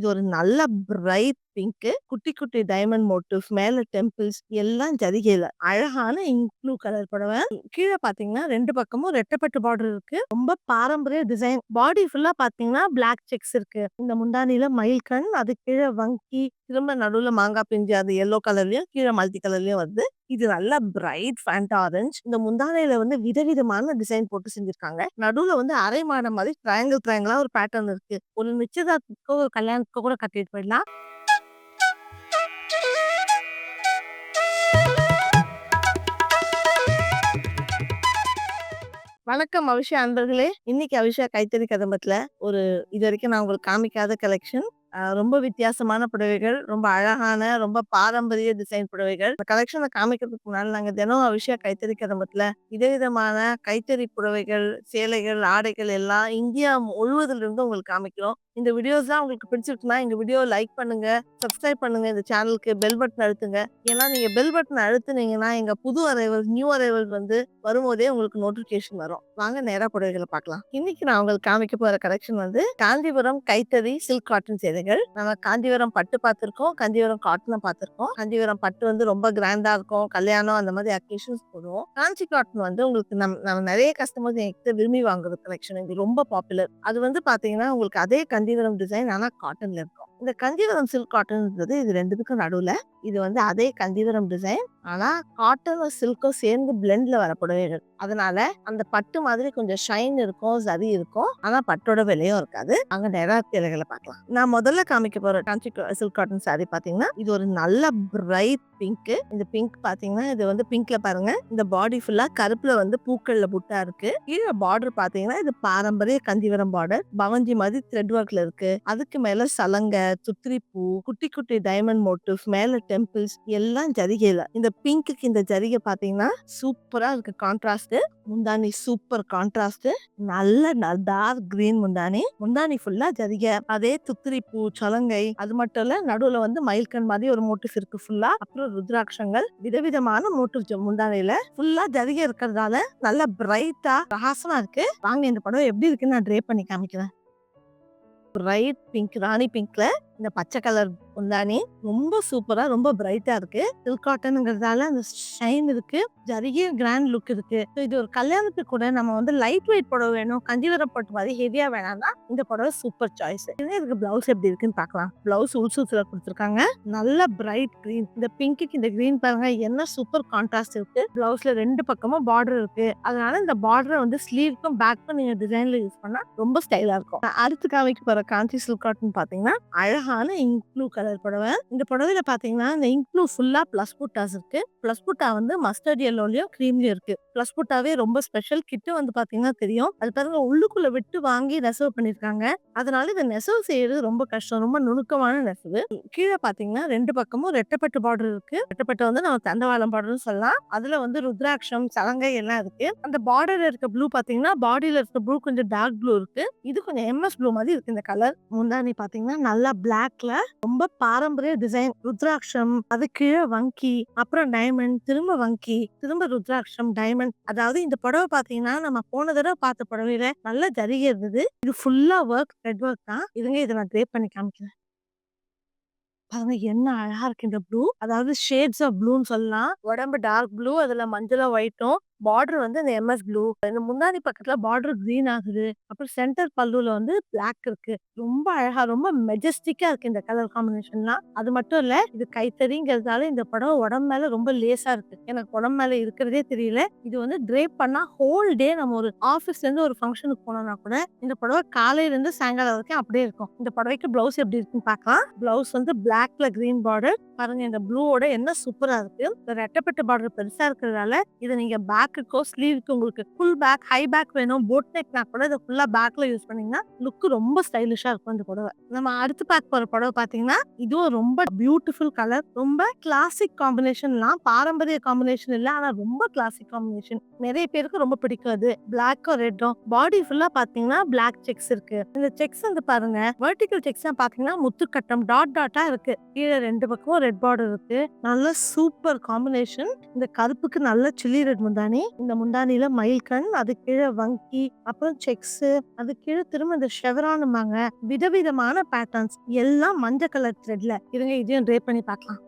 இது ஒரு நல்ல பிரைட் பிங்க்கு. குட்டி, குட்டி டைமண்ட் மோட்டிவ்ஸ், மேல டெம்பிள்ஸ் எல்லாம் ஜரிகையில. அழகான இங்க் ப்ளூ கலர் புடவை கீழ பார்த்தீங்கன்னா, 2 பக்கமும் ரெட்டப்பட்டு பார்டர் இருக்கு. ரொம்ப பாரம்பரிய டிசைன். பாடி ஃபுல்லா பாத்தீங்கன்னா பிளாக் செக்ஸ் இருக்கு. இந்த முண்டானில மயில் கண், அது கீழே வங்கி, திரும்ப நடுவுல மாங்காய் பிஞ்சு அது எல்லோ கலர்லயும், கீழ மல்டி கலர்லயும் வருது. இது நல்லா பிரைட் ஃபேண்ட் ஆரஞ்ச். இந்த முந்தானையில வந்து விதவிதமான டிசைன் போட்டு செஞ்சிருக்காங்க. நடுவுல வந்து அரை மாடம் மாதிரி ட்ரையாங்கிள் ட்ரையாங்கிளா ஒரு பேட்டர்ன் இருக்கு. ஒரு நிச்சயதார்த்தத்துக்கோ, ஒரு கல்யாணத்துக்கோ கூட கட்டிட்டு போயிடலாம். வணக்கம் அபிஷா அன்பர்களே! இன்னைக்கு அபிஷா கைத்தறி கதம்பத்துல ஒரு இது வரைக்கும் நான் உங்களுக்கு காமிக்காத கலெக்ஷன். ரொம்ப வித்தியாசமான புடவைகள், ரொம்ப அழகான, ரொம்ப பாரம்பரிய டிசைன் புடவைகள். இந்த கலெக்ஷன காமிக்கிறதுக்கு முன்னாடி நாங்க தினம் அவிஷா கைத்தறி கதம்பத்துல விதவிதமான கைத்தறி புடவைகள், சேலைகள், ஆடைகள் எல்லாம் இந்தியா முழுவதிலிருந்து உங்களுக்கு காமிக்கிறோம். இந்த வீடியோஸ்லாம் உங்களுக்கு பிடிச்சிருக்குன்னா, இந்த வீடியோ லைக் பண்ணுங்க, சப்ஸ்கிரைப் பண்ணுங்க இந்த சேனலுக்கு, பெல் பட்டன் அழுத்துங்க. ஏன்னா, நீங்க பெல் பட்டன் அழுத்துனீங்கன்னா, எங்க புது அரைவல்ஸ், நியூ அறைவல் வந்து வரும்போதே உங்களுக்கு நோட்டிஃபிகேஷன் வரும். வாங்க நேரா புடவைகளை பார்க்கலாம். இன்னைக்கு நான் உங்களுக்கு காமிக்க போற கலெக்ஷன் வந்து காஞ்சிபுரம் கைத்தறி சில்க் காட்டன் சேலைகள். நம்ம காஞ்சிபுரம் பட்டு பார்த்திருக்கோம், காஞ்சிபுரம் காட்டனை பார்த்திருக்கோம். காஞ்சிபுரம் பட்டு வந்து ரொம்ப கிராண்டா இருக்கும். கல்யாணம் அந்த மாதிரி அக்கேஷன்ஸ் போடுவோம். காஞ்சி காட்டன் வந்து உங்களுக்கு நம் நம்ம நிறைய கஸ்டமர்ஸ் என்கிட்ட விரும்பி வாங்குற கலெக்ஷன். இது ரொம்ப பாப்புலர். அது வந்து பார்த்தீங்கன்னா, உங்களுக்கு அதே காஞ்சிபுரம் டிசைன் ஆனா காட்டன்ல இருக்கும். இந்த கஞ்சிவரம் சில்க் காட்டன்ன்றது இது ரெண்டுத்துக்கும் நடுவுல. இது வந்து அதே கஞ்சிவரம் டிசைன். ஆனா காட்டனும், சில்க்கும் சேர்ந்து பிளெண்ட்ல வர புடவைகள். அதனால அந்த பட்டு மாதிரி கொஞ்சம் ஷைன் இருக்கும், சரி இருக்கும். ஆனா பட்டோட விலையும் இருக்காது. அங்க நிறைய இலைகளை பார்க்கலாம். நான் முதல்ல காமிக்க போற காஞ்சி சில்க் காட்டன் சாரி பார்த்தீங்கன்னா, இது ஒரு நல்ல பிரைட் பிங்க்கு. இந்த பிங்க் பார்த்தீங்கன்னா, இது வந்து பிங்க்ல பாருங்க. இந்த பாடி ஃபுல்லா கருப்புல வந்து பூக்கள்ல புட்டா இருக்கு. கீழே பார்டர் பார்த்தீங்கன்னா, இது பாரம்பரிய கந்திவரம் பார்டர். பவஞ்சி மாதிரி த்ரெட் ஒர்க்ல இருக்கு. அதுக்கு மேல சலங்க, சுத்திரி பூ, குட்டி, குட்டி டைமண்ட் மோட்டிவ்ஸ், மேல டெம்பிள்ஸ் எல்லாம் ஜரிகையில. இந்த பிங்க்குக்கு இந்த ஜரிகை பார்த்தீங்கன்னா, சூப்பரா இருக்கு கான்ட்ராஸ்ட். முந்தானி சூப்பர் கான்ட்ராஸ்ட். நல்ல டார்க் கிரீன் முந்தானி. முந்தானி ஃபுல்லா ஜரிகை. அதே துத்திரி பூ, சலங்கை அது மட்டும் இல்ல, நடுவுல வந்து மயில்கண் மாதிரி ஒரு மோட்டிஃப் இருக்கு ஃபுல்லா. அப்புறம் ருத்ராட்சங்கள். விதவிதமான மோட்டிஃப் முந்தானையில. ஃபுல்லா ஜரிகை இருக்கிறதால நல்ல பிரைட்டா, பிரகாசமா இருக்கு. வாங்க இந்த படம் எப்படி இருக்குன்னு நான் ட்ரே பண்ணி காமிக்கிறேன். பிரைட் பிங்க் ராணி பிங்க்ல இந்த பச்சை கலர் முந்தானி. ரொம்ப சூப்பரா, ரொம்ப பிரைட்டா இருக்கு. சில்க் காட்டனுங்கிறதால அந்த ஷைன் இருக்கு. நிறைய கிராண்ட் லுக் இருக்கு. இது ஒரு கல்யாணத்துக்கு கூட நம்ம வந்து லைட் வெயிட் புடவை வேணும், கஞ்சிவர போட்டு மாதிரி ஹெவியா வேணாம்னா, இந்த புடவை சூப்பர் சாய்ஸ். இதுக்கு பிளவுஸ் எப்படி இருக்குன்னு பார்க்கலாம். பிளவுஸ் உள் கொடுத்துருக்காங்க நல்ல பிரைட் கிரீன். இந்த பிங்க்குக்கு இந்த கிரீன் பாருங்க என்ன சூப்பர் கான்ட்ராஸ்ட் இருக்கு. பிளவுஸ்ல ரெண்டு பக்கமும் பார்டர் இருக்கு. அதனால இந்த பார்டரை வந்து ஸ்லீவ்க்கும், பேக்கும் நீங்க டிசைன்ல யூஸ் பண்ணா ரொம்ப ஸ்டைலா இருக்கும். அடுத்து காமிக்க போற காஞ்சி சில்க் காட்டன் பார்த்தீங்கன்னா, அழகான இங்க் ப்ளூ கலர் புடவை. இந்த புடவையில பார்த்தீங்கன்னா, இந்த இங்க் ப்ளூ ஃபுல்லா பிளஸ் புட்டாஸ் இருக்கு. பிளஸ் புட்டா வந்து மஸ்டர்ட் எல்லோலயும், கிரீம்லயும் இருக்கு. பிளஸ் புட்டாவே ரொம்ப ஸ்பெஷல். கிட்டு வந்து பார்த்தீங்கன்னா தெரியும். அது பாருங்க உள்ளுக்குள்ள விட்டு வாங்கி நெசவு பண்ணியிருக்காங்க. அதனால இந்த நெசவு செய்யறது ரொம்ப கஷ்டம். ரொம்ப நுணுக்கமான நெசவு. கீழே பார்த்தீங்கன்னா, ரெண்டு பக்கமும் ரெட்டப்பட்டு பார்டர் இருக்கு. ரெட்டப்பட்டு வந்து நம்ம தண்டவாளம் பார்டர்னு சொல்லலாம். அதுல வந்து ருத்ராட்சம், சலங்கை எல்லாம் இருக்கு. அந்த பார்டர்ல இருக்க ப்ளூ பார்த்தீங்கன்னா, பாடியில இருக்க ப்ளூ கொஞ்சம் டார்க் ப்ளூ இருக்கு. இது கொஞ்சம் எம்எஸ் ப்ளூ மாதிரி இருக்கு இந்த கலர். முந்தானி பார்த்தீங்கன்னா, நல்லா பேக்ல ரொம்ப பாரம்பரிய டிசைன். ருத்ராட்சம், அது கீழே வங்கி, அப்புறம் டைமண்ட், திரும்ப வங்கி, திரும்ப ருத்ராட்சம், டைமண்ட். அதாவது இந்த புடவை பார்த்தீங்கன்னா, நம்ம போன தடவை பார்த்த புடவையில நல்ல ஜரிகை இருந்தது. இது ஃபுல்லா ஒர்க், ரெட் ஒர்க் தான். இதுங்க இதை நான் கிரேப் பண்ணி காமிக்கிறேன். பாருங்க என்ன அழகா இருக்கு இந்த ப்ளூ. அதாவது ஷேட்ஸ் ஆஃப் ப்ளூன்னு சொல்லலாம். உடம்பு டார்க் ப்ளூ அதுல மஞ்சளும், ஒயிட்டும். பார்டர் வந்து இந்த எம்எஸ் ப்ளூ. இந்த முன்னாடி பக்கத்துல பார்டர் கிரீன் ஆகுது. அப்புறம் சென்டர் பல்லுல வந்து பிளாக் இருக்கு. ரொம்ப அழகா, ரொம்ப மெஜஸ்டிக்கா இருக்கு இந்த கலர் காம்பினேஷன்லாம். அது மட்டும் இல்ல, இது கைத்தறிங்கிறதால இந்த படம் உடம்பு மேல ரொம்ப லேசா இருக்கு. எனக்கு உடம்பு மேல இருக்கிறதே தெரியல. இது வந்து ட்ரேப் பண்ணா ஹோல் டே நம்ம ஒரு ஆஃபீஸ்ல இருந்து ஒரு ஃபங்க்ஷனுக்கு போனோம்னா கூட, இந்த புடவை காலையில இருந்து சாயங்காலம் வரைக்கும் அப்படியே இருக்கும். இந்த புடவைக்கு பிளவுஸ் எப்படி இருக்குன்னு பார்க்கலாம். பிளவுஸ் வந்து பிளாக்ல கிரீன் பார்டர். பாருங்க இந்த ப்ளூவோட என்ன சூப்பரா இருக்கு. இந்த ரெட்டப்பட்டு பார்டர் பெருசா இருக்கிறதால, இதை நீங்க பேக்குக்கோ, ஸ்லீவ்க்கு உங்களுக்கு ஃபுல் பேக், ஹை பேக் வேணும், போட் நெக்னா கூட இதை ஃபுல்லாக பேக்கில் யூஸ் பண்ணிங்கன்னா லுக்கு ரொம்ப ஸ்டைலிஷாக இருக்கும் இந்த புடவை. நம்ம அடுத்து பார்க்க போகிற புடவை பார்த்தீங்கன்னா, இதுவும் ரொம்ப பியூட்டிஃபுல் கலர். ரொம்ப கிளாசிக் காம்பினேஷன்லாம் பாரம்பரிய காம்பினேஷன் இல்லை ஆனால் ரொம்ப கிளாசிக் காம்பினேஷன். நிறைய பேருக்கு ரொம்ப பிடிக்கும் அது. பிளாக்கும், ரெட்டும். பாடி ஃபுல்லாக பார்த்தீங்கன்னா, பிளாக் செக்ஸ் இருக்கு. இந்த செக்ஸ் வந்து பாருங்க, வெர்டிகல் செக்ஸ்லாம் பார்த்தீங்கன்னா, முத்துக்கட்டம் டாட் டாட்டா இருக்கு. கீழே ரெண்டு பக்கமும் ரெட் பார்டர் இருக்கு. நல்ல சூப்பர் காம்பினேஷன். இந்த கருப்புக்கு நல்ல சில்லி ரெட் முந்தானி. பண்ணி இந்த முந்தானியில மயில்கண் அது கீழே வங்கி அப்புறம் செக்ஸ் அது கீழே திரும்ப இந்த ஷெவரானுமாங்க விதவிதமான பேட்டர்ன்ஸ் எல்லாம் மஞ்சள் கலர் த்ரெட்ல இருங்க இதையும் ட்ரே பண்ணி பார்க்கலாம்.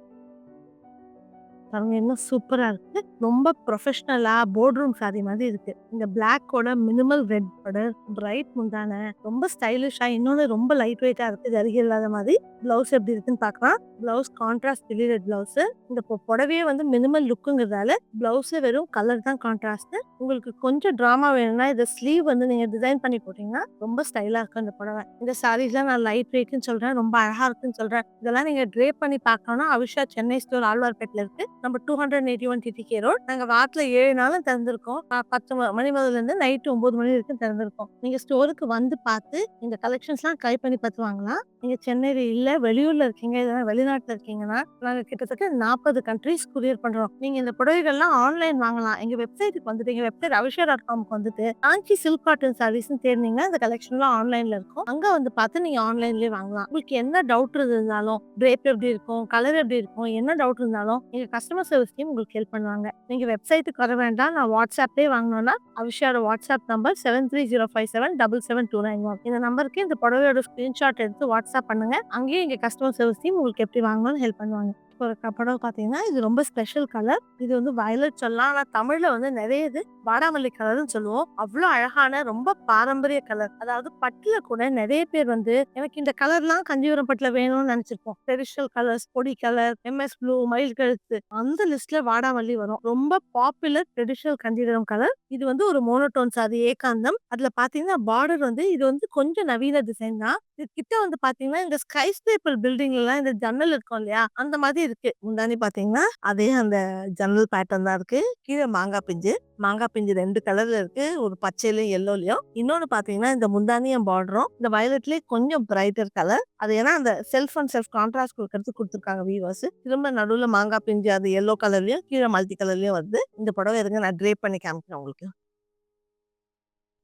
பாருங்க இன்னும் சூப்பராக இருக்கு. ரொம்ப ப்ரொஃபஷ்னலாக போர்ட் ரூம் சாரி மாதிரி இருக்கு. இந்த பிளாக்கோட மினிமல் ரெட் பார்டர் பிரைட் முந்தான ரொம்ப ஸ்டைலிஷா இன்னொன்று ரொம்ப லைட் வெயிட்டா இருக்கு. ஜரிகை இல்லாத மாதிரி. பிளவுஸ் எப்படி இருக்குன்னு பார்க்கலாம். பிளவுஸ் கான்ட்ராஸ்ட் பிலிடட் பிளவுஸ் இந்த புடவையே வந்து மினிமல் லுக்குங்கிறதால பிளவுஸ் வெறும் கலர் தான் கான்ட்ராஸ்ட் உங்களுக்கு கொஞ்சம் ட்ராமா வேணும்னா இந்த ஸ்லீவ் வந்து நீங்க டிசைன் பண்ணி போட்டீங்கன்னா ரொம்ப ஸ்டைலா இருக்கும் இந்த புடவை. இந்த சாரீஸ்லாம் நான் லைட் வெயிட்னு சொல்றேன் ரொம்ப அழகா இருக்குன்னு சொல்றேன். இதெல்லாம் நீங்க ட்ரே பண்ணி பார்க்கணும்னா அவிஷா சென்னை ஸ்டோர் ஆழ்வார்பேட்டில் இருக்கு. நம்ம two hundred eighty one TTK road. நாங்கள் வாரத்தில் ஏழு நாளும் திறந்திருக்கோம். பத்து மணி முதல்ல இருந்து நைட்டு ஒம்பது மணி வரைக்கும் திறந்திருக்கோம். நீங்கள் ஸ்டோருக்கு வந்து பார்த்து இந்த கலெக்ஷன்ஸ்லாம் ட்ரை பண்ணி பார்த்து வாங்கலாம். நீங்கள் சென்னையில் இல்லை வெளியூரில் இருக்கீங்க இல்லைன்னா வெளிநாட்டில் இருக்கீங்கன்னா நாங்கள் கிட்டத்தட்ட நாற்பது கண்ட்ரீஸ் குரியர் பண்ணுறோம் நீங்கள் இந்த புடவைகள்லாம் ஆன்லைன் வாங்கலாம். எங்கள் வெப்சைட்டுக்கு வந்துட்டு எங்கள் வெப்சைட் அவிஷா டாட் காம்க்கு வந்துட்டு காஞ்சி சில்க் காட்டன் சாரீஸ்னு தேர்ந்தீங்கன்னா இந்த கலெக்ஷன்லாம் ஆன்லைனில் இருக்கும். அங்கே வந்து பார்த்து நீங்கள் ஆன்லைன்லேயே வாங்கலாம். உங்களுக்கு என்ன டவுட் இருந்தாலும் ட்ரேப் எப்படி இருக்கும் கலர் எப்படி இருக்கும் என்ன டவுட் இருந்தாலும் எங்கள் கஸ்டமர் சர்வீஸ் டீம் உங்களுக்கு ஹெல்ப் பண்ணுவாங்க. நீங்க வெப்சைட்டுக்கு வர வேண்டாம். நான் வாட்ஸ்அப்லேயே வாங்கணும்னா அவிஷாரோட WhatsApp number seven three zero five seven double seven two nine one இந்த நம்பருக்கு இந்த புடவையோட ஸ்கிரீன்ஷாட் எடுத்து வாட்ஸ்அப் பண்ணுங்க. அங்கேயும் எங்க கஸ்டமர் சர்வீஸ் டீம் உங்களுக்கு எப்படி வாங்கணும்னு ஹெல்ப் பண்ணுவாங்க. போகிற ஒரு பார்த்தீங்கன்னா இது ரொம்ப ஸ்பெஷல் கலர். இது வந்து வயலட் சொல்லலாம். ஆனால் தமிழில் வந்து நிறைய இது வாடாமல்லி கலர்னு சொல்லுவோம். அவ்வளோ அழகான ரொம்ப பாரம்பரிய கலர். அதாவது பட்டில் கூட நிறைய பேர் வந்து எனக்கு இந்த கலர்லாம் கஞ்சிபுரம் பட்டில் வேணும்னு நினைச்சிருப்போம். ட்ரெடிஷனல் கலர்ஸ் பொடி கலர் எம்எஸ் ப்ளூ மயில் கழுத்து அந்த லிஸ்ட்ல வாடாமல்லி வரும். ரொம்ப பாப்புலர் ட்ரெடிஷனல் கஞ்சிபுரம் கலர் இது வந்து ஒரு மோனோடோன்ஸ் அது ஏகாந்தம். அதுல பாத்தீங்கன்னா பார்டர் வந்து இது வந்து கொஞ்சம் நவீன டிசைன் தான். இது கிட்ட வந்து பாத்தீங்கன்னா இந்த ஸ்கை ஸ்டேபிள் பில்டிங்ல இந்த ஜன்னல் இருக்கும் இல்லையா? அந்த மாதிரி இருக்கு. முந்தானி பாத்தீங்கன்னா அதே அந்த ஜன்னல் பேட்டர்ன் தான் இருக்கு. கீழே மாங்காய் பிஞ்சு. மாங்காய் பிஞ்சு ரெண்டு கலர்ல இருக்கு. ஒரு பச்சையிலயும் எல்லோலயும் இன்னொன்னு பாத்தீங்கன்னா இந்த முந்தானியும் பார்டரும் இந்த வயலட்லயே கொஞ்சம் பிரைட்டர் கலர் அது ஏன்னா அந்த செல்ஃப் அண்ட் செல்ஃப் கான்ட்ராஸ்ட் கொடுக்கறதுக்கு கொடுத்துருக்காங்க வீவர்ஸ் திரும்ப நடுவுல மாங்காய் பிஞ்சு அது எல்லோ கலர்லயும் கீழே மல்டி கலர்லயும் வருது. இந்த புடவை இருங்க நான் ட்ரேப் பண்ணி காமிக்கிறேன் உங்களுக்கு.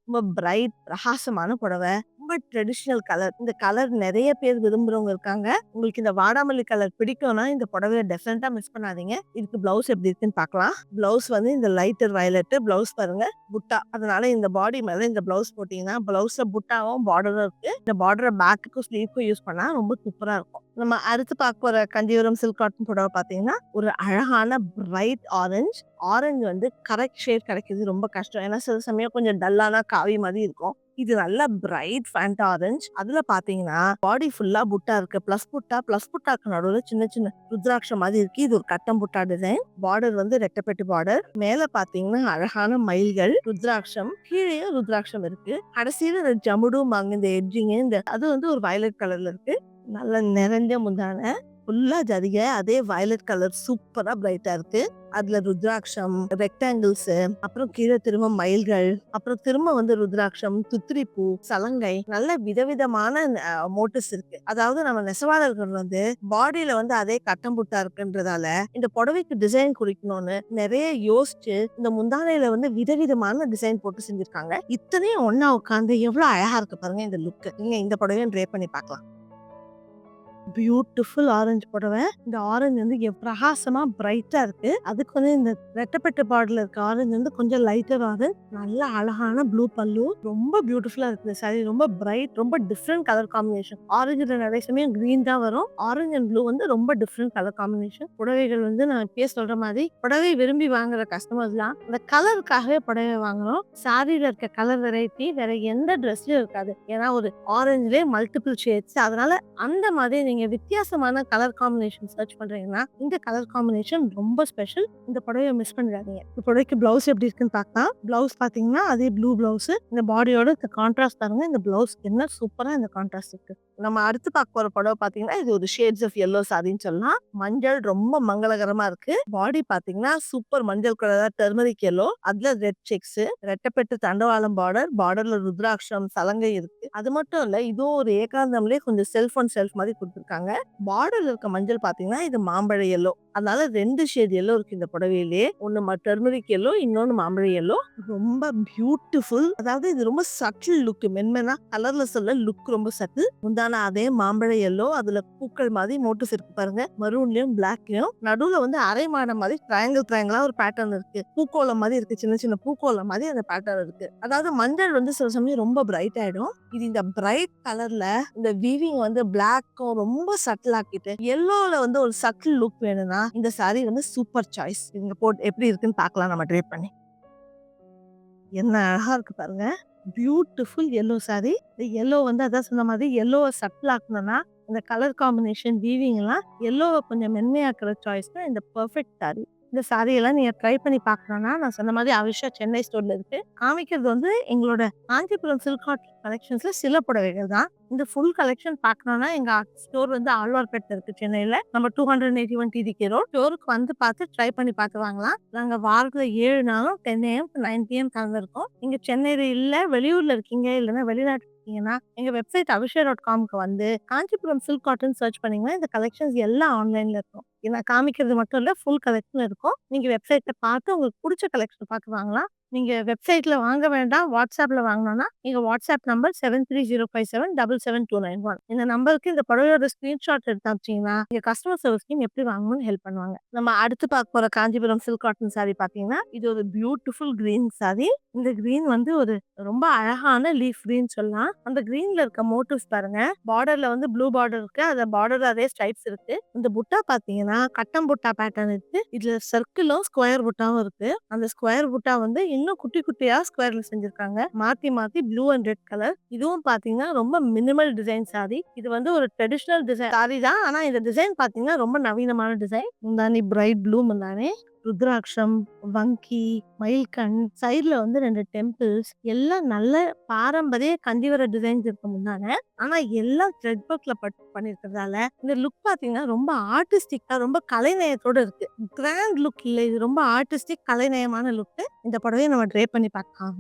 ரொம்ப பிரைட் பிரகாசமான புடவை. ரொம்ப ட்ரெடிஷ்னல் கலர் இந்த கலர் நிறைய பேர் விரும்புறவங்க இருக்காங்க. உங்களுக்கு இந்த வாடாமல்லி கலர் பிடிக்கும்னா இந்த புடவைய டெஃபினட்டா மிஸ் பண்ணாதீங்க. இதுக்கு பிளவுஸ் எப்படி இருக்குன்னு பார்க்கலாம். பிளவுஸ் வந்து இந்த லைட்டர் வயலட் பிளவுஸ் பாருங்க புட்டா. அதனால இந்த பாடி மேல இந்த பிளவுஸ் போட்டீங்கன்னா பிளவுஸ்ல புட்டாவும் பார்டரும் இருக்கு. இந்த பார்டரை பேக்குக்கும் ஸ்லீவ்க்கும் யூஸ் பண்ணா ரொம்ப சூப்பரா இருக்கும். நம்ம அடுத்து பார்க்க போற கஞ்சிபுரம் சில்க் காட்டன் புடவை பார்த்தீங்கன்னா ஒரு அழகான பிரைட் ஆரஞ்சு ஆரஞ்சு வந்து கரெக்ட் ஷேட் கிடைக்கிறது ரொம்ப கஷ்டம். ஏன்னா சில சமயம் கொஞ்சம் டல்லான காவி மாதிரி இருக்கும். இது நல்ல பிரைட் ஃபேண்ட் ஆரஞ்சு அதுல பாத்தீங்கன்னா பாடி ஃபுல்லா புட்டா இருக்கு. பிளஸ் புட்டா பிளஸ் புட்டாக்கு நடுவுல சின்ன சின்ன ருத்ராட்சம் மாதிரி இருக்கு. இது ஒரு கட்டம் புட்டா டிசைன் பார்டர் வந்து ரெட்டப்பெட்டு பார்டர் மேல பாத்தீங்கன்னா அழகான மயில்கள் ருத்ராட்சம் கீழே ருத்ராட்சம் இருக்கு. கடைசியில இந்த ஜமுடும் அங்க இந்த எட்ஜிங்க இந்த அது வந்து ஒரு வயலட் கலர்ல இருக்கு. நல்ல நிறைஞ்ச முந்தான. ஃபுல்லா ஜரிகை அதே வயலட் கலர் சூப்பரா பிரைட்டா இருக்கு. அதுல ருத்ராட்சம் ரெக்டாங்கிள்ஸ் அப்புறம் கீழே திரும்ப மயில்கள் அப்புறம் திரும்ப வந்து ருத்ராட்சம் துத்திரிப்பூ சலங்கை நல்ல விதவிதமான மோட்டிவ்ஸ் இருக்கு. அதாவது நம்ம நெசவாளர்கள் வந்து பாடியில வந்து அதே கட்டம் புட்டா இருக்குன்றதால இந்த புடவைக்கு டிசைன் குறிக்கணும்னு நிறைய யோசிச்சு இந்த முந்தானையில வந்து விதவிதமான டிசைன் போட்டு செஞ்சிருக்காங்க. இத்தனையும் ஒன்னா உட்காந்து எவ்வளவு அழகா இருக்கு பாருங்க இந்த லுக் நீங்க இந்த புடவையும் ட்ரே பண்ணி பார்க்கலாம். பியூட்டிஃபுல் ஆரஞ்சு புடவை இந்த ஆரஞ்சு வந்து பிரகாசமா பிரைட்டா இருக்கு. அதுக்கு வந்து இந்த ரெட்டப்பட்ட பாடல இருக்க ஆரஞ்சு வந்து கொஞ்சம் லைட்டர் ஆரஞ்சு நல்ல அழகான ப்ளூ பல்லு. ரொம்ப பியூட்டிஃபுல்லா இருக்கு சாரி ரொம்ப பிரைட் ரொம்ப டிஃப்ரெண்ட் கலர் காம்பினேஷன் ஆரஞ்சுல நிறைய சமயம் கிரீன் தான் வரும். ஆரஞ்சு அண்ட் ப்ளூ வந்து ரொம்ப டிஃப்ரெண்ட் கலர் காம்பினேஷன் புடவைகள் வந்து நான் இப்பயே சொல்ற மாதிரி புடவை விரும்பி வாங்குற கஸ்டமர்ஸ்லாம் அந்த கலருக்காகவே புடவை வாங்குறோம். சாரியில இருக்க கலர் வெரைட்டி வேற எந்த ட்ரெஸ்லயும் இருக்காது. ஏன்னா ஒரு ஆரஞ்சுலேயே மல்டிபிள் ஷேட்ஸ் அதனால அந்த மாதிரி நீங்க நீங்கள் வித்தியாசமான கலர் காம்பினேஷன் சர்ச் பண்றீங்கன்னா இந்த கலர் காம்பினேஷன் ரொம்ப ஸ்பெஷல் இந்த புடவைய மிஸ் பண்ணிடாதீங்க. இந்த புடவைக்கு பிளவுஸ் எப்படி இருக்குன்னு பார்க்கலாம் பிளவுஸ் பாத்தீங்கன்னா அதே ப்ளூ பிளவுஸ் இந்த பாடியோட இந்த கான்ட்ராஸ்ட் பாருங்க இந்த பிளவுஸ் என்ன சூப்பரா இந்த கான்ட்ராஸ்ட் இருக்கு. நம்ம அடுத்து பார்க்க போற படம் பாத்தீங்கன்னா இது ஒரு ஷேட்ஸ் ஆஃப் எல்லோ சாரின்னு சொல்லலாம். மஞ்சள் ரொம்ப மங்களகரமா இருக்கு. பாடி பாத்தீங்கன்னா சூப்பர் மஞ்சள் கலர் டெர்மரிக் எல்லோ அதுல ரெட் செக்ஸ் ரெட்டப்பெட்டு தண்டவாளம் பார்டர் பார்டர்ல ருத்ராட்சம் சலங்கை இருக்கு. அது மட்டும் இல்ல இதுவும் ஒரு ஏகாந்தம்லயே கொஞ்சம் செல்ஃப் அண்ட் செல்ஃப் மாதிரி கொடுத்துருக்காங்க. பார்டர்ல இருக்க மஞ்சள் பாத்தீங்கன்னா இது மாம்பழ எல்லோ அதனால ரெண்டு ஷேட் எல்லோ இருக்கு இந்த புடவையிலே. ஒன்னு ம டர்மரிக் எல்லோ, இன்னொன்னு மாம்பழ எல்லோ. ரொம்ப பியூட்டிஃபுல். அதாவது இது ரொம்ப சட்டில் லுக். மென்மனா கலர்ல சொல்ல லுக் ரொம்ப சட்டில். முந்தான அதே மாம்பழ எல்லோ. அதுல பூக்கள் மாதிரி நோட்டீஸ் இருக்கு பாருங்க. மரூன்லயும், பிளாக்லயும். நடுவுல வந்து அரை மாடம் மாதிரி ட்ரையாங்கிள் ட்ரையாங்கிளா ஒரு பேட்டர்ன் இருக்கு. பூக்கோளம் மாதிரி இருக்கு. சின்ன சின்ன பூக்கோளம் மாதிரி அந்த பேட்டர்ன் இருக்கு. அதாவது மஞ்சள் வந்து சில சமயம் ரொம்ப பிரைட் ஆயிடும். இது இந்த பிரைட் கலர்ல இந்த வீவிங் வந்து பிளாக்கும் ரொம்ப சட்டில் ஆக்கிட்டு எல்லோல வந்து ஒரு சட்டில் லுக் வேணும்னா இந்த சாரி வந்து சூப்பர் சாய்ஸ். இவங்க போட்டு எப்படி இருக்குன்னு பார்க்கலாம் நம்ம ட்ரை பண்ணி. என்ன அழகா இருக்கு பாருங்க. Beautiful yellow sari. இந்த எல்லோ வந்து அதான் சொன்ன மாதிரி எல்லோவை சட்டில் ஆக்கணும்னா இந்த கலர் காம்பினேஷன் வீவிங்லாம் எல்லோவை கொஞ்சம் மென்மையாக்குற சாய்ஸ் தான் இந்த பெர்ஃபெக்ட் சாரி. இந்த சாரியெல்லாம் நீங்க ட்ரை பண்ணி பார்க்கணும்னா நான் சொன்ன மாதிரி அவிஷா சென்னை ஸ்டோர்ல இருக்கு. காமிக்கிறது வந்து எங்களோட காஞ்சிபுரம் சில்க் காட்டன் கலெக்ஷன்ஸ்ல சில புடவைகள் தான். இந்த ஃபுல் கலெக்ஷன் பார்க்கணும்னா எங்க ஸ்டோர் வந்து ஆழ்வார்பேட்ல இருக்கு சென்னையில. நம்ம 281 டிடிகே ரோட். ஸ்டோருக்கு வந்து பார்த்து ட்ரை பண்ணி பார்த்து வாங்கலாம். நாங்க வாரத்துல ஏழு நாளும் 10 ஏஎம் நைன் பிஎம் கலந்துருக்கோம் நீங்க சென்னையில இல்ல, வெளியூர்ல இருக்கீங்க, இல்லைன்னா வெளிநாட்டு இருக்கீங்கன்னா எங்க வெப்சைட் அவிஷா டாட் காம்க்கு வந்து காஞ்சிபுரம் சில்க் காட்டன் சர்ச் பண்ணீங்கன்னா இந்த கலெக்ஷன்ஸ் எல்லாம் ஆன்லைன்ல இருக்கும். நான் காமிக்கிறது மட்டும் இல்ல, ஃபுல் கலெக்ஷன் இருக்கும். நீங்க வெப்சைட்ல பார்த்து உங்களுக்கு பிடிச்ச கலெக்ஷன் பார்த்து வாங்கலாம். நீங்கள் வெப்சைட்டில் வாங்க வேண்டாம். வாட்ஸ்அப்பில் வாங்கினோன்னா நீங்கள் வாட்ஸ்அப் நம்பர் 7305777291. இந்த நம்பருக்கு இந்த புடவையோட ஸ்க்ரீன்ஷாட் எடுத்து அனுப்பிச்சீங்கன்னா எங்க கஸ்டமர் சர்வீஸ் டீம் எப்படி வாங்கணும்னு ஹெல்ப் பண்ணுவாங்க. நம்ம அடுத்து பார்க்க போகிற காஞ்சிபுரம் சில்க் காட்டன் சாரி பார்த்தீங்கன்னா, இது ஒரு பியூட்டிஃபுல் க்ரீன் சாரி. இந்த க்ரீன் வந்து ஒரு ரொம்ப அழகான லீஃப் க்ரீன் சொல்லலாம். அந்த க்ரீனில் இருக்க மோட்டிவ்ஸ் பாருங்க. பார்டர்ல வந்து ப்ளூ பார்டர் இருக்கு. அந்த பார்டர்ல அதே ஸ்ட்ரைப்ஸ் இருக்கு. இந்த புட்டா பார்த்தீங்கன்னா, கட்டம் புட்டா பேட்டர்ன் இருக்கு. இதுல சர்க்கிளும், ஸ்கொயர் புட்டாவும் இருக்கு. அந்த ஸ்கொயர் புட்டா வந்து இன்னும் குட்டி குட்டியா ஸ்கொயர்ல செஞ்சிருக்காங்க. மாத்தி மாத்தி ப்ளூ அண்ட் ரெட் கலர். இதுவும் பார்த்தீங்கன்னா ரொம்ப மினிமல் டிசைன் சாரி. இது வந்து ஒரு ட்ரெடிஷ்னல் டிசைன் சாரி தான். ஆனா இந்த டிசைன் பார்த்தீங்கன்னா ரொம்ப நவீனமான டிசைன். முந்தானி பிரைட் ப்ளூ முந்தானி. ருத்ராட்சம், வங்கி, மயில்கண், சைடில் வந்து ரெண்டு டெம்பிள்ஸ் எல்லாம் நல்ல பாரம்பரிய கந்திவர டிசைன்ஸ் இருக்கு முந்தான. ஆனா எல்லாம் த்ரெட் ஒர்க்ல பட் பண்ணியிருக்கிறதால இந்த லுக் பார்த்தீங்கன்னா ரொம்ப ஆர்டிஸ்டிக்கா ரொம்ப கலைநயத்தோட இருக்கு. கிராண்ட் லுக் இல்லை இது ரொம்ப ஆர்டிஸ்டிக் கலைநயமான லுக். இந்த படவையும் நம்ம ட்ரே பண்ணி பார்க்கலாம்.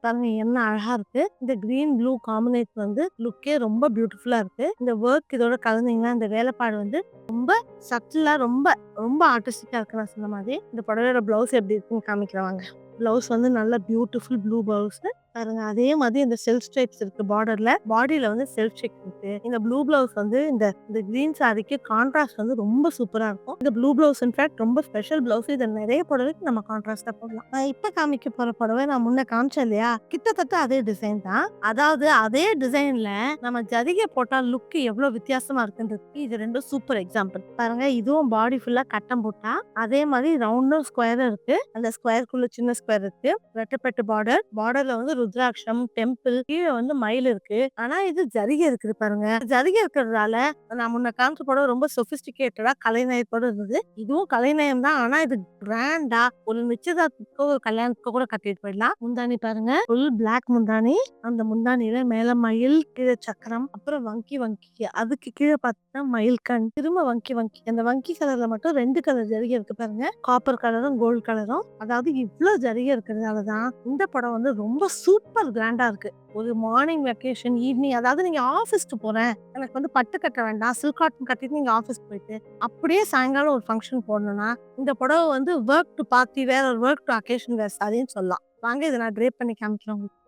பாருங்க என்ன அழகா இருக்கு. இந்த கிரீன் ப்ளூ காம்பினேட் வந்து லுக்கே ரொம்ப பியூட்டிஃபுல்லா இருக்கு. இந்த ஒர்க் இதோட கலந்தீங்கன்னா இந்த வேலைப்பாடு வந்து ரொம்ப சட்டிலா ரொம்ப ரொம்ப ஆர்டிஸ்டிக்கா இருக்கு நான் சொன்ன மாதிரி. இந்த புடவையோட ப்ளவுஸ் எப்படி இருக்குன்னு காமிக்கிறவாங்க பிளவுஸ் ப்ளவுஸ் வந்து நல்ல பியூட்டிஃபுல் ப்ளூ பிளவுஸ் பாருங்க அதே மாதிரி இந்த செல்ஃப் ஸ்ட்ரைப்ஸ் இருக்கு பார்டர்ல. பாடியில வந்து செல்ஃப் செக் இருக்கு. இந்த ப்ளூ ப்ளவுஸ் வந்து இந்த இந்த கிரீன் சாரிக்கு கான்ட்ராஸ்ட் வந்து ரொம்ப சூப்பரா இருக்கும். இந்த ப்ளூ ப்ளவுஸ் இன்ஃபேக்ட் ரொம்ப ஸ்பெஷல் பிளவுஸ் இதை நிறைய புடவைக்கு நம்ம கான்ட்ராஸ்டா போடலாம். நான் இப்ப காமிக்க போற புடவை நான் முன்ன காமிச்சேன் இல்லையா? கிட்டத்தட்ட அதே டிசைன் தான். அதாவது அதே டிசைன்ல நம்ம ஜதிகை போட்டா லுக் எவ்வளவு வித்தியாசமா இருக்குன்றதுக்கு இது ரெண்டும் சூப்பர் எக்ஸாம்பிள். பாருங்க இதுவும் பாடி ஃபுல்லா கட்டம் போட்டா அதே மாதிரி ரவுண்டும் ஸ்கொயரும் இருக்கு. அந்த ஸ்கொயருக்குள்ள சின்ன ஸ்கொயர் இருக்கு. ரெட்டப்பட்டு பார்டர். பார்டர்ல வந்து ருத்ராட்சம், டெம்பிள் கீழே வந்து மயில் இருக்கு. ஆனா இது ஜரிகை இருக்குது பாருங்க. ஜரிகை இருக்கிறதால நான் முன்ன காமிச்ச படம் ரொம்ப சொபிஸ்டிகேட்டடா கலைநயத்தோட இருந்தது. இதுவும் கலைநயம் தான். ஆனா இது கிராண்டா ஒரு நிச்சயதார்த்தத்துக்கோ, ஒரு கல்யாணத்துக்கோ கூட கட்டிட்டு போயிடலாம். முந்தானி பாருங்க. ஃபுல் பிளாக் முந்தானி. அந்த முந்தானியில மேல மயில், கீழே சக்கரம், அப்புறம் வங்கி வங்கி. அதுக்கு கீழே பார்த்தா மயில் கண். திரும்ப வங்கி வங்கி. அந்த வங்கி கலர்ல மட்டும் ரெண்டு கலர் ஜரிகை இருக்கு பாருங்க. காப்பர் கலரும், கோல்டு கலரும். அதாவது இவ்வளவு ஜரிகை இருக்கிறதால தான் இந்த படம் வந்து ரொம்ப சூப்பர் சூப்பர் கிராண்டா இருக்கு. ஒரு மார்னிங் வெக்கேஷன், ஈவினிங் அதாவது நீங்க ஆஃபீஸ்க்கு போறேன். எனக்கு வந்து பட்டு கட்ட வேண்டாம். சில்க் காட்டன் கட்டிட்டு நீங்க ஆஃபீஸ்க்கு போயிட்டு, அப்படியே சாயங்காலம் ஒரு ஃபங்க்ஷன் போடணும்னா, இந்த புடவை வந்து ஒர்க் டூ பார்ட்டி வேற ஒரு ஒர்க் டு அக்கேஷன் வேறு சாரின்னு சொல்லலாம். வாங்க இதை நான் ட்ரேப் பண்ணி காமிக்கிறேன் உங்களுக்கு.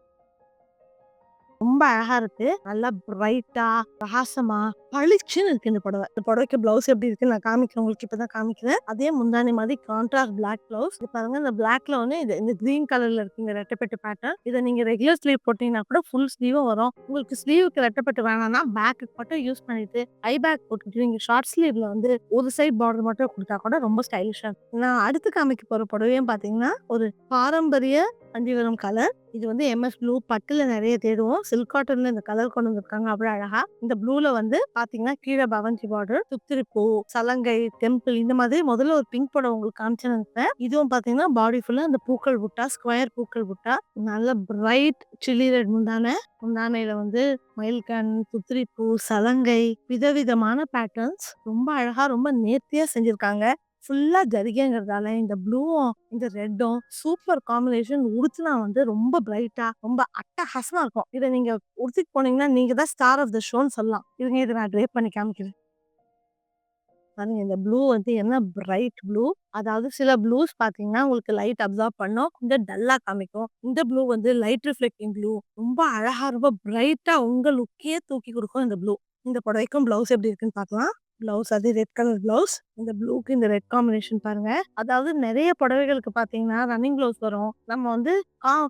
ரொம்ப அழகா இருக்கு. நல்லா பிரைட்டா, பிரகாசமா, பளிச்சுன்னு இருக்கு இந்த புடவை. இந்த புடவைக்கு ப்ளவுஸ் எப்படி இருக்கு நான் காமிக்கிறேன் உங்களுக்கு இப்பதான் காமிக்கிறேன். அதே முந்தானி மாதிரி கான்ட்ராஸ்ட் பிளாக் ப்ளவுஸ். இது பாருங்க இந்த பிளாக்ல வந்து இது இந்த கிரீன் கலர்ல இருக்கு இந்த ரெட்டப்பட்டு பேட்டர்ன். இதை நீங்க ரெகுலர் ஸ்லீவ் போட்டீங்கன்னா கூட ஃபுல் ஸ்லீவும் வரும். உங்களுக்கு ஸ்லீவுக்கு ரெட்டப்பட்டு வேணாம்னா பேக்கு மட்டும் யூஸ் பண்ணிட்டு, ஐ பேக் போட்டுட்டு நீங்க ஷார்ட் ஸ்லீவ்ல வந்து ஒரு சைட் பார்டர் மட்டும் கொடுத்தா கூட ரொம்ப ஸ்டைலிஷா நான் அடுத்து காமிக்க போற புடவையும் பார்த்தீங்கன்னா, ஒரு பாரம்பரிய அஞ்சிவரம் கலர். இது வந்து எம்எஸ் ப்ளூ பட்டுல நிறைய தேடுவோம். சில்க் காட்டன்ல இந்த கலர் கொண்டு வந்திருக்காங்க அவ்வளோ அழகா. இந்த ப்ளூல வந்து பார்த்தீங்கன்னா, கீழே பவஞ்சி பார்டர், சுத்திரி சலங்கை, டெம்பிள் இந்த மாதிரி முதல்ல ஒரு பிங்க் படம் உங்களுக்கு காமிச்சிருந்தேன் இதுவும் பார்த்தீங்கன்னா, பாடி ஃபுல்லா அந்த பூக்கள் புட்டா, ஸ்கொயர் பூக்கள் புட்டா. நல்ல பிரைட் சில்லி ரெட் முந்தான. முந்தானையில வந்து மயில்கண், சுத்திரி சலங்கை விதவிதமான பேட்டர்ன்ஸ். ரொம்ப அழகா ரொம்ப நேர்த்தியா செஞ்சிருக்காங்க. ஃபுல்லாக ஜரிகைங்கிறதால இந்த ப்ளூவும், இந்த ரெட்டும் சூப்பர் காம்பினேஷன். உடுத்துனா வந்து ரொம்ப பிரைட்டா, ரொம்ப அட்டகாசமா இருக்கும். இதை நீங்க உடுத்திட்டு போனீங்கன்னா, நீங்க தான் ஸ்டார் ஆஃப் த ஷோன்னு சொல்லலாம். இதுங்க இதை நான் ட்ரேப் பண்ணி காமிக்கிறேன். பாருங்க இந்த ப்ளூ வந்து என்ன பிரைட் ப்ளூ அதாவது சில ப்ளூஸ் பார்த்தீங்கன்னா உங்களுக்கு லைட் அப்சார்ப் பண்ணோம் கொஞ்சம் டல்லாக காமிக்கும் இந்த ப்ளூ வந்து லைட் ரிஃப்ளெக்டிங் ப்ளூ ரொம்ப அழகாக ரொம்ப பிரைட்டாக உங்கள் லுக்கே தூக்கி கொடுக்கும் இந்த ப்ளூ இந்த புடவைக்கும் ப்ளவுஸ் எப்படி இருக்குன்னு பார்க்கலாம் பிளவுஸ் அது ரெட் கலர் பிளவுஸ் இந்த ப்ளூக்கு இந்த ரெட் காம்பினேஷன் பாருங்க. அதாவது நிறைய புடவைகளுக்கு பாத்தீங்கன்னா ரன்னிங் பிளவுஸ் வரும். நம்ம வந்து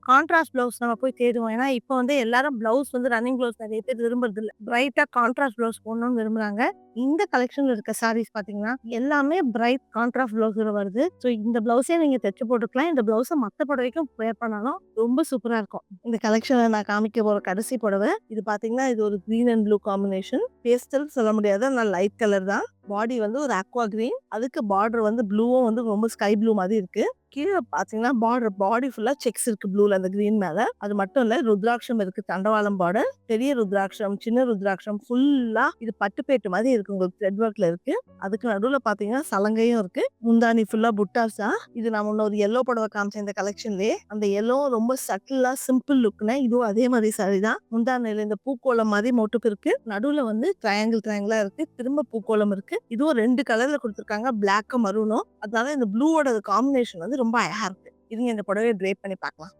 கான்ட்ராஸ்ட் பிளவுஸ் நம்ம போய் தேடுவோம். ஏன்னா இப்போ வந்து எல்லாரும் பிளவுஸ் வந்து ரன்னிங் பிளவுஸ் நிறைய பேர் விரும்புறது இல்ல பிரைட்டா கான்ட்ராஸ்ட் பிளவுஸ் போடணும்னு விரும்புறாங்க. இந்த கலெக்ஷன்ல இருக்க சாரீஸ் பாத்தீங்கன்னா எல்லாமே பிரைட் கான்ட்ராஸ்ட் பிளவுஸ் வருது. ஸோ இந்த பிளவுஸே நீங்க தைச்சு போட்டுக்கலாம். இந்த பிளவுஸை மற்ற புடவைக்கும் வேர் பண்ணாலும் ரொம்ப சூப்பரா இருக்கும். இந்த கலெக்ஷன்ல நான் காமிக்க போற கடைசி புடவை இது பாத்தீங்கன்னா இது ஒரு green and blue combination pastel சொல்ல முடியாது. ஆனால் லைட் கலர் தான் பாடி வந்து ஒரு அக்வா கிரீன் அதுக்கு பார்டர் வந்து ப்ளூவும் வந்து ரொம்ப ஸ்கை ப்ளூ மாதிரி இருக்கு. கீழே பாத்தீங்கன்னா பார்டர் பாடி ஃபுல்லா செக்ஸ் இருக்கு ப்ளூல அந்த கிரீன் மேல. அது மட்டும் இல்ல ருத்ராட்சம் இருக்கு தண்டவாளம் பார்டர் பெரிய ருத்ராட்சம் சின்ன ருத்ராட்சம் ஃபுல்லா இது பட்டுப்பேட்டு மாதிரி இருக்கு உங்களுக்கு த்ரெட் ஒர்க்ல இருக்கு. அதுக்கு நடுவுல பாத்தீங்கன்னா சலங்கையும் இருக்கு. முந்தானி ஃபுல்லா புட்டாஸா இது நான் முன்ன ஒரு எல்லோ புடவை காமிச்ச இந்த கலெக்ஷன்லயே அந்த எல்லோ ரொம்ப சட்டிலா சிம்பிள் லுக்னா இதுவும் அதே மாதிரி சாரி தான். முந்தானில இந்த பூக்கோளம் மாதிரி மொட்டுப்பு இருக்கு. நடுவுல வந்து ட்ரையாங்கிள் ட்ரையாங்கிளா இருக்கு. திரும்ப பூக்கோளம் இருக்கு. இதுவும் ரெண்டு கலர்ல கொடுத்துருக்காங்க. பிளாக்கும் மரூனும் அதனால இந்த ப்ளூவோட காம்பினேஷன் வந்து ரொம்ப அழகா இருக்கு. இதுங்க இந்த புடவையை ட்ரேப் பண்ணி பார்க்கலாம்.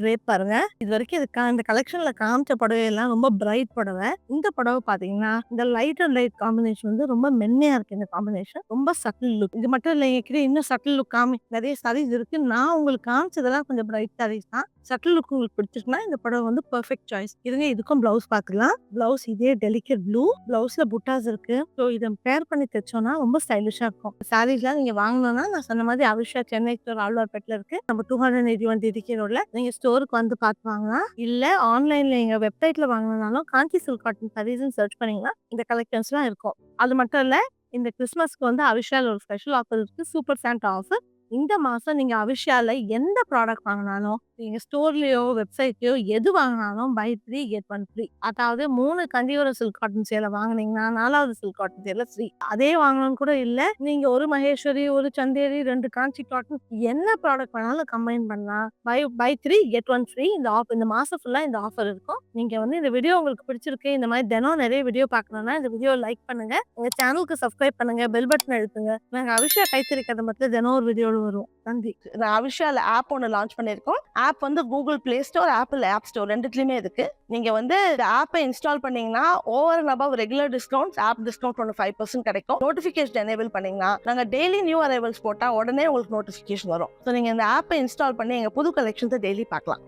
ட்ரேப் பாருங்க. இது வரைக்கும் இது இந்த கலெக்ஷன்ல காமிச்ச புடவை எல்லாம் ரொம்ப பிரைட் புடவை. இந்த புடவை பாத்தீங்கன்னா இந்த லைட் அண்ட் லைட் காம்பினேஷன் வந்து ரொம்ப மென்மையா இருக்கு இந்த காம்பினேஷன். ரொம்ப சட்டில் லுக். இது மட்டும் இல்லை என்கிட்ட இன்னும் சட்டில் லுக் காமி நிறைய சாரீஸ் இருக்கு. நான் உங்களுக்கு காமிச்சதெல்லாம் கொஞ்சம் பிரைட் சாரீஸ் தான். சட்டில் லுக் உங்களுக்கு பிடிச்சிருக்குன்னா இந்த புடவை வந்து பெர்ஃபெக்ட் சாய்ஸ் இருங்க இதுக்கும் பிளவுஸ் பார்க்கலாம் பிளவுஸ் இதே டெலிகேட் ப்ளூ பிளவுஸ்ல புட்டாஸ் இருக்கு. ஸோ இதை பேர் பண்ணி தைச்சோம்னா ரொம்ப ஸ்டைலிஷா இருக்கும். சாரீஸ்லாம் நீங்க வாங்கணும்னா நான் சொன்ன மாதிரி அவிஷா சென்னை ஸ்டோர் ஆழ்வார்பேட்டில் இருக்கு. நம்ம two hundred eighty one TTK ரோட்ல நீங்க ஸ்டோருக்கு வந்து பார்த்து வாங்கலாம் இல்ல ஆன்லைன்ல எங்க வெப்சைட்ல வாங்கினாலும் காஞ்சி சில்க் காட்டன் சாரீஸ்னு சர்ச் பண்ணீங்கன்னா இந்த கலெக்ஷன்ஸ்லாம் இருக்கும். அது மட்டும் இல்ல இந்த கிறிஸ்மஸ்க்கு வந்து அவிஷால் ஒரு ஸ்பெஷல் ஆஃபர் இருக்கு. சூப்பர் சாண்ட் ஆஃபர் இந்த மாதம் நீங்கள் அவிஷால எந்த ப்ராடக்ட் வாங்கினாலும் நீங்கள் ஸ்டோர்லேயோ வெப்சைட்லேயோ எது வாங்கினாலும் buy three get one free அதாவது மூணு கண்டியூர சில்க் காட்டன் சேலை வாங்குனீங்கன்னா நாலாவது சில்க் காட்டன் சேலை ஃப்ரீ அதே வாங்கணும்னு கூட இல்லை. நீங்கள் ஒரு மகேஸ்வரி ஒரு சந்தேரி ரெண்டு காஞ்சி காட்டன் என்ன ப்ராடக்ட் வேணாலும் கம்பைன் பண்ணலாம். Buy buy three get one free இந்த ஆஃப் இந்த மாதம் ஃபுல்லாக இந்த ஆஃபர் இருக்கும். நீங்கள் வந்து இந்த வீடியோ உங்களுக்கு பிடிச்சிருக்கு இந்த மாதிரி தினம் நிறைய வீடியோ பார்க்கணும்னா இந்த வீடியோ லைக் பண்ணுங்க. எங்கள் சேனலுக்கு சப்ஸ்கிரைப் பண்ணுங்க பெல் பட்டன் அழுத்துங்க. நாங்கள் அவிஷா கைத்தறி கதை மட்டும் தினம் ஒரு வீடியோ வரும். நன்றி. நான் அவிஷால ஆப் ஒன்று லான்ச் பண்ணியிருக்கோம். ஆப் வந்து Google play store Apple app store ரெண்டுத்துலையுமே இருக்கு. நீங்க வந்து இந்த ஆப்பை இன்ஸ்டால் பண்ணீங்கன்னா over and above regular discounts app discount ஒன்று ஃபைவ் பர்சன்ட் கிடைக்கும். நோட்டிஃபிகேஷன் எனேபிள் பண்ணீங்கன்னா நாங்கள் டெய்லி நியூ அரைவல்ஸ் போட்டால் உடனே உங்களுக்கு நோட்டிஃபிகேஷன் வரும். ஸோ நீங்கள் இந்த ஆப்பை இன்ஸ்டால் பண்ணி எங்கள் புது கலெக்ஷன்ஸை டெய்லி பார்க்கலாம்.